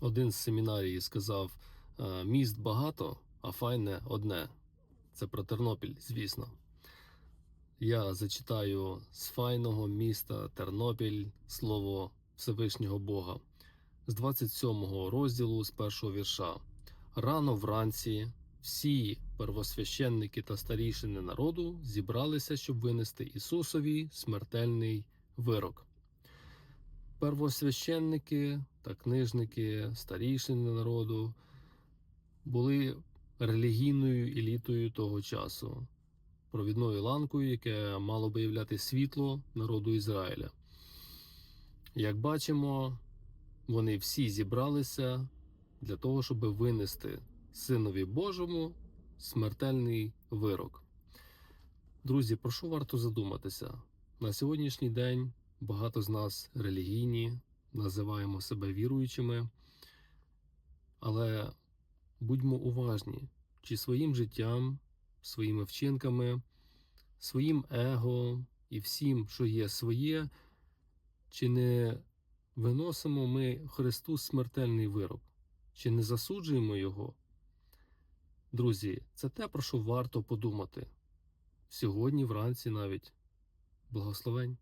Один з семінарії сказав: «Е, міст багато, а файне одне. Це про Тернопіль, звісно. Я зачитаю з файного міста Тернопіль слово Всевишнього Бога з 27 розділу з першого вірша. Рано вранці всі первосвященники та старішини народу зібралися, щоб винести Ісусові смертельний вирок. Первосвященники та книжники, старішини народу були релігійною елітою того часу, провідною ланкою, яке мало би являти світло народу Ізраїля. Як бачимо, вони всі зібралися для того, щоб винести Синові Божому смертельний вирок. Друзі, про що варто задуматися? На сьогоднішній день багато з нас релігійні, називаємо себе віруючими, але будьмо уважні, чи своїм життям, своїми вчинками, своїм его і всім, що є своє, чи не виносимо ми Христу смертельний вирок, чи не засуджуємо Його? Друзі, це те, про що варто подумати. Сьогодні вранці навіть. Благословень.